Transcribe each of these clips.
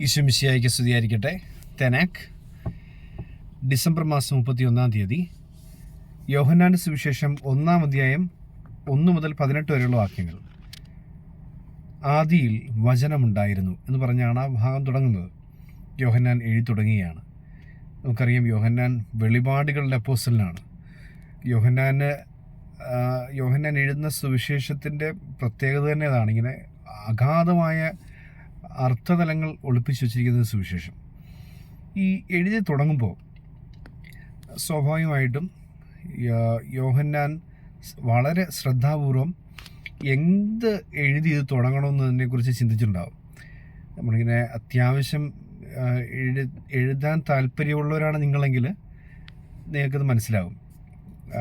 ഈശ്വമിശിയായിക്ക് സ്തുതിയായിരിക്കട്ടെ. തെനാക്ക് ഡിസംബർ മാസം മുപ്പത്തി ഒന്നാം തീയതി യോഹന്നാന്റെ സുവിശേഷം ഒന്നാം അധ്യായം ഒന്ന് മുതൽ പതിനെട്ട് വരെയുള്ള വാക്യങ്ങൾ. ആദിയിൽ വചനമുണ്ടായിരുന്നു എന്ന് പറഞ്ഞാണ് ആ ഭാഗം തുടങ്ങുന്നത്. യോഹന്നാൻ എഴുതി തുടങ്ങുകയാണ്. നമുക്കറിയാം യോഹന്നാൻ വെളിപാടുകളുടെ അപ്പോസ്റ്റലിനാണ്. യോഹന്നാന് യോഹന്നാൻ എഴുതുന്ന സുവിശേഷത്തിന്റെ പ്രത്യേകത തന്നെ അതാണ് ഇങ്ങനെ അഗാധമായ അർത്ഥതലങ്ങൾ ഒളിപ്പിച്ചു വച്ചിരിക്കുന്നത് സുവിശേഷം. ഈ എഴുതി തുടങ്ങുമ്പോൾ സ്വാഭാവികമായിട്ടും യോഹന്നാൻ വളരെ ശ്രദ്ധാപൂർവം എന്ത് എഴുതി ഇത് തുടങ്ങണമെന്നതിനെക്കുറിച്ച് ചിന്തിച്ചിട്ടുണ്ടാവും. നമ്മളിങ്ങനെ അത്യാവശ്യം എഴു എഴുതാൻ താല്പര്യമുള്ളവരാണ് നിങ്ങളെങ്കിൽ നിങ്ങൾക്കത് മനസ്സിലാവും.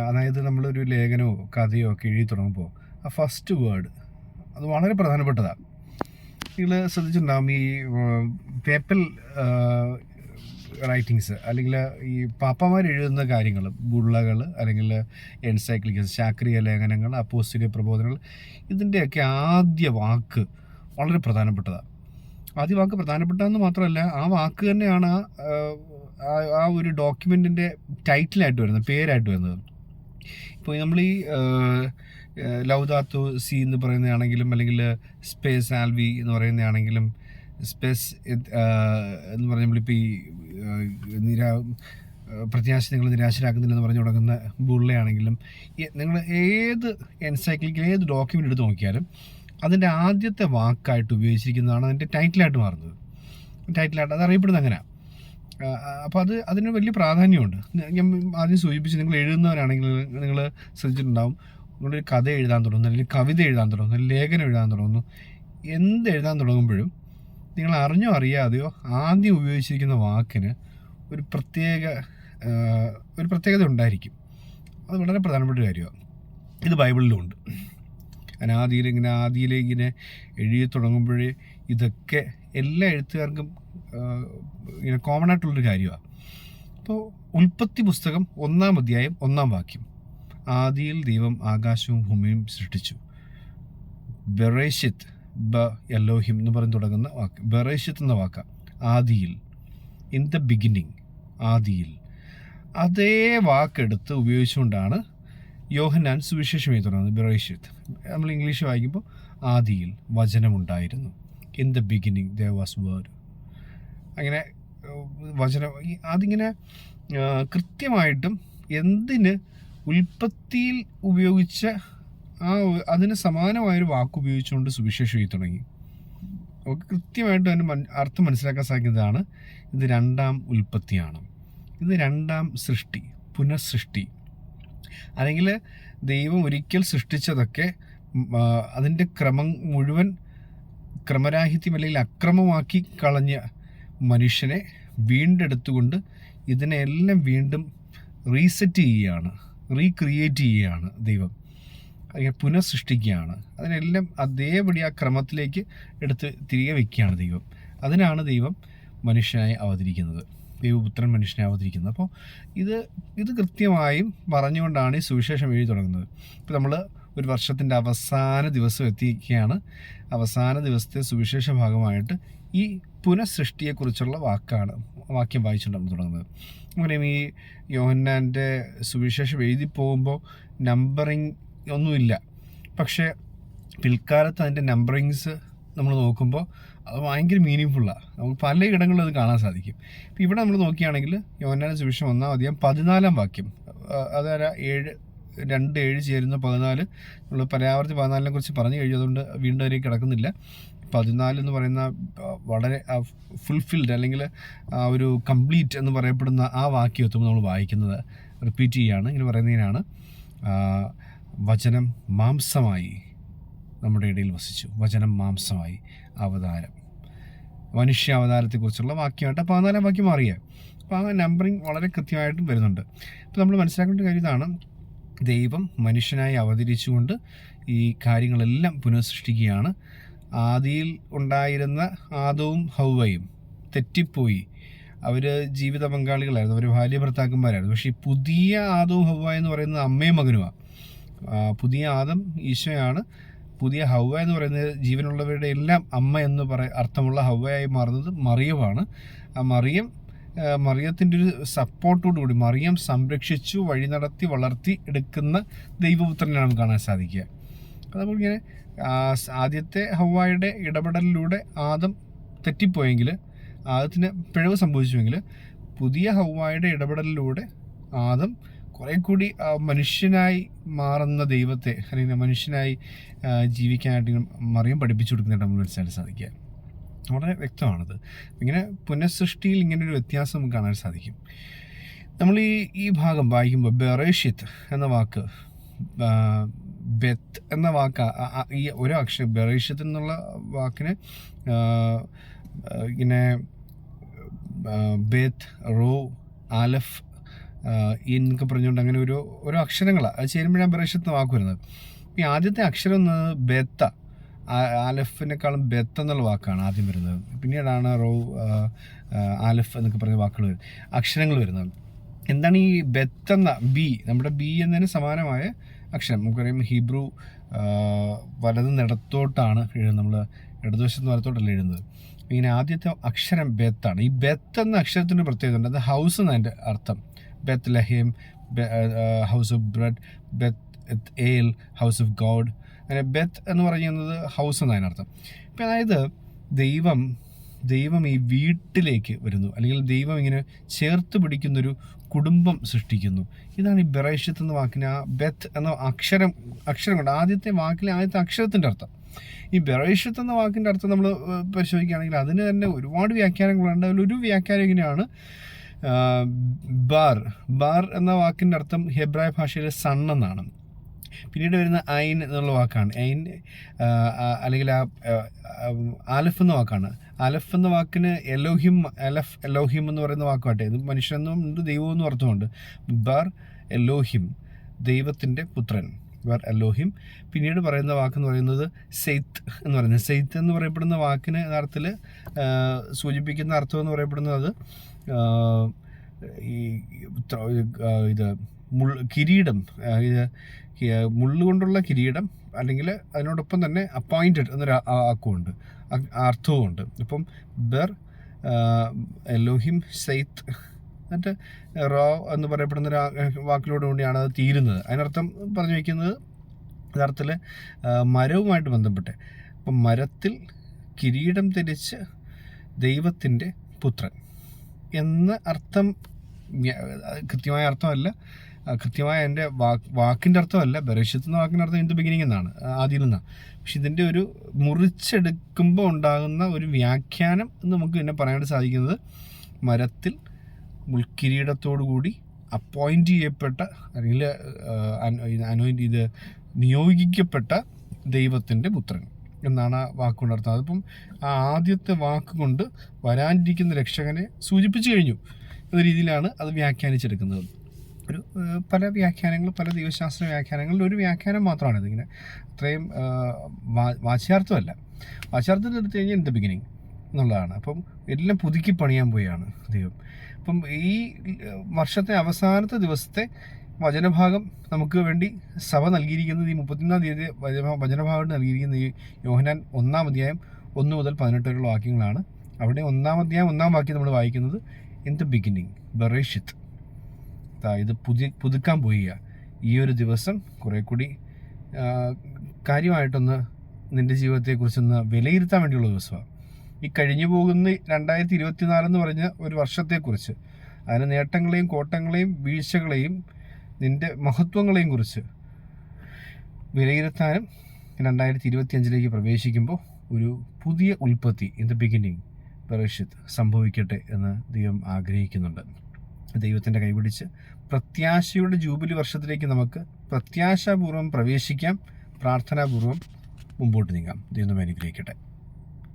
അതായത് നമ്മളൊരു ലേഖനമോ കഥയോ ഒക്കെ എഴുതി തുടങ്ങുമ്പോൾ ആ ഫസ്റ്റ് വേർഡ് അത് വളരെ പ്രധാനപ്പെട്ടതാണ്. നിങ്ങൾ ശ്രദ്ധിച്ചിട്ടുണ്ടാകും ഈ പേപ്പൽ റൈറ്റിങ്സ് അല്ലെങ്കിൽ ഈ പാപ്പമാർ എഴുതുന്ന കാര്യങ്ങൾ ബുള്ളകൾ അല്ലെങ്കിൽ എൻസൈക്ലിക്കസ് ശാക്രിയ ലേഖനങ്ങൾ അപ്പോസ്റ്റിക പ്രബോധനങ്ങൾ ഇതിന്റെയൊക്കെ ആദ്യ വാക്ക് വളരെ പ്രധാനപ്പെട്ടതാണ് ആദ്യ വാക്ക് പ്രധാനപ്പെട്ടതെന്ന് മാത്രമല്ല ആ വാക്ക് തന്നെയാണ് ആ, ഒരു ഡോക്യുമെന്റിന്റെ ടൈറ്റിലായിട്ട് വരുന്നത് പേരായിട്ട് വരുന്നത്. ഇപ്പോൾ നമ്മൾ ഈ ലൗദാത്തു സി എന്ന് പറയുന്നതാണെങ്കിലും അല്ലെങ്കിൽ സ്പേസ് ആൽവി എന്ന് പറയുന്നതാണെങ്കിലും സ്പേസ് എന്ന് പറഞ്ഞ നമ്മളിപ്പോൾ ഈ നിരാ പ്രത്യാശ നിങ്ങൾ നിരാശരാക്കുന്നില്ലെന്ന് പറഞ്ഞു തുടങ്ങുന്ന ബുള്ളയാണെങ്കിലും നിങ്ങൾ ഏത് എൻസൈക്ലിക്കൽ ഏത് ഡോക്യുമെന്റ് എടുത്ത് നോക്കിയാലും അതിന്റെ ആദ്യത്തെ വാക്കായിട്ട് ഉപയോഗിച്ചിരിക്കുന്നതാണ് അതിന്റെ ടൈറ്റിലായിട്ട് മാറുന്നത്. ടൈറ്റിലായിട്ട് അത് അറിയപ്പെടുന്നത് അങ്ങനെ. അപ്പോൾ അത് അതിന് വലിയ പ്രാധാന്യമുണ്ട്. ഞാൻ ആദ്യം സൂചിപ്പിച്ച് നിങ്ങൾ എഴുതുന്നവരാണെങ്കിൽ നിങ്ങൾ ശ്രദ്ധിച്ചിട്ടുണ്ടാവും. നിങ്ങളൊരു കഥ എഴുതാൻ തുടങ്ങുന്നു അല്ലെങ്കിൽ കവിത എഴുതാൻ തുടങ്ങുന്നു അല്ലെങ്കിൽ ലേഖനം എഴുതാൻ തുടങ്ങുന്നു. എന്ത് എഴുതാൻ തുടങ്ങുമ്പോഴും നിങ്ങൾ അറിഞ്ഞോ അറിയാതെയോ ആദ്യം ഉപയോഗിച്ചിരിക്കുന്ന വാക്കിന് ഒരു പ്രത്യേക ഒരു പ്രത്യേകത ഉണ്ടായിരിക്കും. അത് വളരെ പ്രധാനപ്പെട്ട കാര്യമാണ്. ഇത് ബൈബിളിലും ഉണ്ട് അനാദിയിൽ ഇങ്ങനെ ഇങ്ങനെ എഴുതി തുടങ്ങുമ്പോഴേ ഇതൊക്കെ എല്ലാ എഴുത്തുകാർക്കും ഇങ്ങനെ കോമൺ ആയിട്ടുള്ളൊരു കാര്യമാണ്. അപ്പോൾ ഉൽപ്പത്തി പുസ്തകം ഒന്നാം അധ്യായം ഒന്നാം വാക്യം. ആദിയിൽ ദൈവം ആകാശവും ഭൂമിയും സൃഷ്ടിച്ചു. ബെറേഷിത്ത് ബ എല്ലോഹിം എന്ന് പറഞ്ഞ് തുടങ്ങുന്ന വാക്ക് ബെറേഷിത്ത് എന്ന വാക്ക ആദിയിൽ ഇൻ ദ ബിഗിനിങ് ആദിയിൽ. അതേ വാക്കെടുത്ത് ഉപയോഗിച്ചുകൊണ്ടാണ് യോഹനാൻ സുവിശേഷം എഴുതി തുടങ്ങുന്നത് ബെറേഷിത്ത് നമ്മൾ ഇംഗ്ലീഷ് വായിക്കുമ്പോൾ ആദിയിൽ വചനമുണ്ടായിരുന്നു. In the beginning the was word അങ്ങനെ വചനം അതിങ്ങനെ കൃത്യമായിട്ടും എന്തിന് ഉൽപ്പത്തിയിൽ ഉപയോഗിച്ച ആ അതിന് സമാനമായൊരു വാക്ക് ഉപയോഗിച്ചുകൊണ്ട് സുവിശേഷം എഴുതി തുടങ്ങി. ഓക്കെ കൃത്യമായിട്ട് അതിന് അർത്ഥം മനസ്സിലാക്കാൻ സാധിക്കുന്നതാണ് ഇത് രണ്ടാം ഉൽപ്പത്തിയാണ്. ഇത് രണ്ടാം സൃഷ്ടി പുനഃസൃഷ്ടി. അല്ലെങ്കിൽ ദൈവം ഒരിക്കൽ സൃഷ്ടിച്ചതൊക്കെ അതിന്റെ ക്രമം മുഴുവൻ ക്രമരാഹിത്യം അല്ലെങ്കിൽ അക്രമമാക്കി കളഞ്ഞ മനുഷ്യനെ വീണ്ടെടുത്തുകൊണ്ട് ഇതിനെല്ലാം വീണ്ടും റീസെറ്റ് ചെയ്യുകയാണ്. റീക്രിയേറ്റ് ചെയ്യുകയാണ് ദൈവം. അല്ലെങ്കിൽ പുനഃസൃഷ്ടിക്കുകയാണ്. അതിനെല്ലാം അതേപടി ആ ക്രമത്തിലേക്ക് എടുത്ത് തിരികെ വയ്ക്കുകയാണ് ദൈവം. അതിനാണ് ദൈവം മനുഷ്യനായി അവതരിക്കുന്നത്. ദൈവപുത്രൻ മനുഷ്യനായി അവതരിക്കുന്നത്. അപ്പോൾ ഇത് ഇത് കൃത്യമായും പറഞ്ഞുകൊണ്ടാണ് ഈ സുവിശേഷം എഴുതി തുടങ്ങുന്നത്. ഇപ്പോൾ നമ്മൾ ഒരു വർഷത്തിന്റെ അവസാന ദിവസം എത്തിയിരിക്കുകയാണ് അവസാന ദിവസത്തെ സുവിശേഷ ഭാഗമായിട്ട് ഈ പുനഃസൃഷ്ടിയെക്കുറിച്ചുള്ള വാക്കാണ് വാക്യം വായിച്ചുകൊണ്ട് നമ്മൾ തുടങ്ങുന്നത്. അങ്ങനെ ഈ യോഹന്നാന്റെ സുവിശേഷം എഴുതി പോകുമ്പോൾ നമ്പറിങ് ഒന്നുമില്ല. പക്ഷേ പിൽക്കാലത്ത് അതിന്റെ നമ്പറിങ്സ് നമ്മൾ നോക്കുമ്പോൾ അത് ഭയങ്കര മീനിങ് ഫുള്ളാണ് നമുക്ക് പല ഇടങ്ങളിലും അത് കാണാൻ സാധിക്കും. ഇപ്പം ഇവിടെ നമ്മൾ നോക്കുകയാണെങ്കിൽ യോഹന്നാന്റെ സുവിശേഷം ഒന്നാം അധികം പതിനാലാം വാക്യം. അതായത് ഏഴ് രണ്ട് ഏഴ് ചേരുന്ന പതിനാല്. നമ്മൾ പരാവർത്തി പതിനാലിനെ കുറിച്ച് പറഞ്ഞു കഴിഞ്ഞു അതുകൊണ്ട് വീണ്ടും അതിലേക്ക് കിടക്കുന്നില്ല. പതിനാല് എന്ന് പറയുന്ന വളരെ ഫുൾഫിൽഡ് അല്ലെങ്കിൽ ഒരു കംപ്ലീറ്റ് എന്ന് പറയപ്പെടുന്ന ആ വാക്യം എത്തുമ്പോൾ നമ്മൾ വായിക്കുന്നത്. റിപ്പീറ്റ് ചെയ്യുകയാണ് ഇങ്ങനെ പറയുന്നതിനാണ്. വചനം മാംസമായി നമ്മുടെ ഇടയിൽ വസിച്ചു. വചനം മാംസമായി അവതാരം. മനുഷ്യ അവതാരത്തെക്കുറിച്ചുള്ള വാക്യമായിട്ട് പതിനാലാം വാക്യം മാറിയത് അപ്പോൾ ആ നമ്പറിങ് വളരെ കൃത്യമായിട്ടും വരുന്നുണ്ട്. അപ്പോൾ നമ്മൾ മനസ്സിലാക്കേണ്ട കാര്യം ഇതാണ്. ദൈവം മനുഷ്യനായി അവതരിച്ചുകൊണ്ട് ഈ കാര്യങ്ങളെല്ലാം പുനഃസൃഷ്ടിക്കുകയാണ്. ആദിയിൽ ഉണ്ടായിരുന്ന ആദവും ഹൗവയും തെറ്റിപ്പോയി. അവർ ജീവിത പങ്കാളികളായിരുന്നു. അവർ ഭാര്യ ഭർത്താക്കന്മാരായിരുന്നു. പക്ഷേ ഈ പുതിയ ആദവും ഹൗവ എന്ന് പറയുന്നത് അമ്മയും മകനുമാണ് പുതിയ ആദം ഈശോയാണ്. പുതിയ ഹൗവ എന്ന് പറയുന്നത് ജീവനുള്ളവരുടെ എല്ലാം അമ്മ എന്ന് പറയ അർത്ഥമുള്ള ഹൗവയായി മാറുന്നത് മറിയമാണ് ആ മറിയം മറിയത്തിന്റെ ഒരു സപ്പോർട്ടോടു കൂടി മറിയം സംരക്ഷിച്ചു വഴി നടത്തി വളർത്തി എടുക്കുന്ന ദൈവപുത്രനാണ് നമുക്ക് കാണാൻ സാധിക്കുക. അതപ്പോൾ ഇങ്ങനെ ആദ്യത്തെ ഹവായുടെ ഇടപെടലിലൂടെ ആദം തെറ്റിപ്പോയെങ്കിൽ ആദത്തിന് പിഴവ് സംഭവിച്ചുവെങ്കിൽ പുതിയ ഹവായുടെ ഇടപെടലിലൂടെ ആദം കുറേ കൂടി മനുഷ്യനായി മാറുന്ന ദൈവത്തെ അല്ലെങ്കിൽ മനുഷ്യനായി ജീവിക്കാനായിട്ട് മറിയം പഠിപ്പിച്ചു കൊടുക്കുന്നതായിട്ട് നമ്മൾ മനസ്സിലാക്കാൻ സാധിക്കുക. വളരെ വ്യക്തമാണത്. ഇങ്ങനെ പുനഃസൃഷ്ടിയിൽ ഇങ്ങനൊരു വ്യത്യാസം കാണാൻ സാധിക്കും. നമ്മൾ ഈ ഈ ഭാഗം വായിക്കുമ്പോൾ ബെറേഷ്യത്ത് എന്ന വാക്ക് ബെത്ത് എന്ന വാക്ക് ഈ ഒരു അക്ഷരം ബറീഷത്ത് എന്നുള്ള വാക്കിന് ഇങ്ങനെ ബെത്ത് റോ ആലഫ് എന്നൊക്കെ പറഞ്ഞുകൊണ്ട് അങ്ങനെ ഒരു ഓരോ അക്ഷരങ്ങളാണ് അത് ചേരുമ്പോഴാണ് ബറീഷത്ത് വാക്ക് വരുന്നത്. ഈ ആദ്യത്തെ അക്ഷരം എന്നത് ബെത്ത ആലഫിനേക്കാളും ബെത്ത് എന്നുള്ള വാക്കാണ് ആദ്യം വരുന്നത്. പിന്നീടാണ് റോ ആലഫ് എന്നൊക്കെ പറഞ്ഞ വാക്കുകൾ അക്ഷരങ്ങൾ വരുന്നത്. എന്താണ് ഈ ബെത്ത് എന്ന ബി നമ്മുടെ ബി എന്നതിന് സമാനമായ അക്ഷരം. നമുക്കറിയാം ഹീബ്രു വലത് നിടത്തോട്ടാണ് എഴുതുന്നത്. നമ്മൾ ഇടതുവശത്ത് വലത്തോട്ടല്ല എഴുതുന്നത്. ഇങ്ങനെ ആദ്യത്തെ അക്ഷരം ബെത്താണ് ഈ ബെത്ത് എന്ന അക്ഷരത്തിന് പ്രത്യേകത ഉണ്ട്. അത് ഹൗസ് എന്നതിന്റെ അർത്ഥം. Bethlehem house of bread Beth El house of God. അങ്ങനെ ബെത്ത് എന്ന് പറയുന്നത് ഹൗസ് എന്നതിന് അർത്ഥം. ഇപ്പം അതായത് ദൈവം ദൈവം ഈ വീട്ടിലേക്ക് വരുന്നു. അല്ലെങ്കിൽ ദൈവം ഇങ്ങനെ ചേർത്ത് പിടിക്കുന്നൊരു കുടുംബം സൃഷ്ടിക്കുന്നു. ഇതാണ് ഈ ബെറേഷ്യത്ത് എന്ന വാക്കിന് ആ ബെത്ത് എന്ന അക്ഷരം അക്ഷരം കൊണ്ട്? ആദ്യത്തെ വാക്കിലെ ആദ്യത്തെ അക്ഷരത്തിന്റെ അർത്ഥം. ഈ ബെറേഷ്യത്ത് എന്ന വാക്കിന്റെ അർത്ഥം നമ്മൾ പരിശോധിക്കുകയാണെങ്കിൽ അതിന് തന്നെ ഒരുപാട് വ്യാഖ്യാനങ്ങളുണ്ട് അതിലൊരു വ്യാഖ്യാനം ഇങ്ങനെയാണ്. ബാർ. ബാർ എന്ന വാക്കിന്റെ അർത്ഥം ഹെബ്രായ ഭാഷയിലെ സൺ എന്നാണ്. പിന്നീട് വരുന്ന ഐൻ എന്നുള്ള വാക്കാണ്. ഐൻ അല്ലെങ്കിൽ ആ ആലഫ് എന്ന വാക്കാണ്. അലഫ് എന്ന വാക്കിന് എലോഹിം അലഫ് എലോഹിം എന്ന് പറയുന്ന വാക്കുമാട്ടെ ഇത് മനുഷ്യനെന്നും ദൈവം എന്നും അർത്ഥമുണ്ട്. ബർ എലോഹിം ദൈവത്തിന്റെ പുത്രൻ. ബർ എലോഹിം. പിന്നീട് പറയുന്ന വാക്കെന്ന് പറയുന്നത് സെയ്ത്ത് എന്ന് പറയുന്നത്. സെയ്ത്ത് എന്ന് പറയപ്പെടുന്ന വാക്കിന് യഥാർത്ഥത്തിൽ സൂചിപ്പിക്കുന്ന അർത്ഥം എന്ന് പറയപ്പെടുന്നത് ഈ ഇത് മുൾ കിരീടം മുള്ളുകൊണ്ടുള്ള കിരീടം അല്ലെങ്കിൽ അതിനോടൊപ്പം തന്നെ അപ്പോയിന്റഡ് എന്നൊരു ആക്കുമുണ്ട്. അർത്ഥവുമുണ്ട്. ഇപ്പം ബർ എലോഹിം സെയ്ത്ത് എന്നിട്ട് റോ എന്ന് പറയപ്പെടുന്ന ഒരു വാക്കിലൂടെ കൂടിയാണ് അത് തീരുന്നത്. അതിനർത്ഥം പറഞ്ഞു വയ്ക്കുന്നത് യഥാർത്ഥത്തിൽ മരവുമായിട്ട് ബന്ധപ്പെട്ട്. അപ്പം മരത്തിൽ കിരീടം ധരിച്ച് ദൈവത്തിന്റെ പുത്രൻ എന്ന അർത്ഥം കൃത്യമായ അർത്ഥമല്ല. കൃത്യമായ എന്റെ വാക്ക് വാക്കിന്റെ അർത്ഥമല്ല. ബെറേഷ്യത്ത് എന്ന വാക്കിന്റെ അർത്ഥം എന്ത് ബിഗിനിങ് എന്നാണ് ആദ്യം നിന്നാണ്. പക്ഷെ ഇതിന്റെ ഒരു മുറിച്ചെടുക്കുമ്പോൾ ഉണ്ടാകുന്ന ഒരു വ്യാഖ്യാനം എന്ന് നമുക്ക് പിന്നെ പറയാനായിട്ട് സാധിക്കുന്നത് മരത്തിൽ മുൾക്കിരീടത്തോടു കൂടി അപ്പോയിന്റ് ചെയ്യപ്പെട്ട അല്ലെങ്കിൽ അനോയിന്റ് ഇത് നിയോഗിക്കപ്പെട്ട ദൈവത്തിന്റെ പുത്രൻ എന്നാണ് ആ വാക്കുകൊണ്ട് അർത്ഥം. അതിപ്പം ആ ആദ്യത്തെ വാക്ക് കൊണ്ട് വരാനിരിക്കുന്ന രക്ഷകനെ സൂചിപ്പിച്ചു കഴിഞ്ഞു എന്ന രീതിയിലാണ് അത് വ്യാഖ്യാനിച്ചെടുക്കുന്നത്. ഒരു പല വ്യാഖ്യാനങ്ങൾ പല ദൈവശാസ്ത്ര വ്യാഖ്യാനങ്ങളിൽ ഒരു വ്യാഖ്യാനം മാത്രമാണ് ഇതിങ്ങനെ അത്രയും വാച്യാർത്ഥമല്ല. വാച്യാർത്ഥത്തിൽ എടുത്തു കഴിഞ്ഞാൽ ഇൻ ദ ബിഗിനിങ് എന്നുള്ളതാണ്. അപ്പം എല്ലാം പുതുക്കി പണിയാൻ പോയാണ് ദൈവം. അപ്പം ഈ വർഷത്തെ അവസാനത്തെ ദിവസത്തെ വചനഭാഗം നമുക്ക് വേണ്ടി സഭ നൽകിയിരിക്കുന്നത് ഈ മുപ്പത്തിയൊന്നാം തീയതി വചന- വചനഭാഗം നൽകിയിരിക്കുന്ന ഈ യോഹനാൻ ഒന്നാം അധ്യായം ഒന്ന് മുതൽ പതിനെട്ട് വരെയുള്ള വാക്യങ്ങളാണ്. അവിടെ ഒന്നാം അധ്യായം ഒന്നാം വാക്യം നമ്മൾ വായിക്കുന്നത് ഇൻ ദ ബിഗിനിങ് ബറേഷിത്ത് ഇത് പുതിയ പുതുക്കാൻ പോവുക ഈ ഒരു ദിവസം കുറേ കൂടി കാര്യമായിട്ടൊന്ന് നിന്റെ ജീവിതത്തെക്കുറിച്ചൊന്ന് വിലയിരുത്താൻ വേണ്ടിയുള്ള ദിവസമാണ് ഈ കഴിഞ്ഞു പോകുന്ന രണ്ടായിരത്തി ഇരുപത്തിനാലെന്ന് പറഞ്ഞ ഒരു വർഷത്തെക്കുറിച്ച് അതിന് നേട്ടങ്ങളെയും കോട്ടങ്ങളെയും വീഴ്ചകളെയും നിന്റെ മഹത്വങ്ങളെയും കുറിച്ച് വിലയിരുത്താനും രണ്ടായിരത്തി ഇരുപത്തിയഞ്ചിലേക്ക് പ്രവേശിക്കുമ്പോൾ ഒരു പുതിയ ഉൽപ്പത്തി ഇൻ ദ ബിഗിനിങ് പ്രവേശിത്ത് സംഭവിക്കട്ടെ എന്ന് ദൈവം ആഗ്രഹിക്കുന്നുണ്ട്. ദൈവത്തിന്റെ കൈപിടിച്ച് പ്രത്യാശയുടെ ജൂബിലി വർഷത്തിലേക്ക് നമുക്ക് പ്രത്യാശാപൂർവം പ്രവേശിക്കാം പ്രാർത്ഥനാപൂർവം മുമ്പോട്ട് നീങ്ങാം. ദൈവം അനുഗ്രഹിക്കട്ടെ.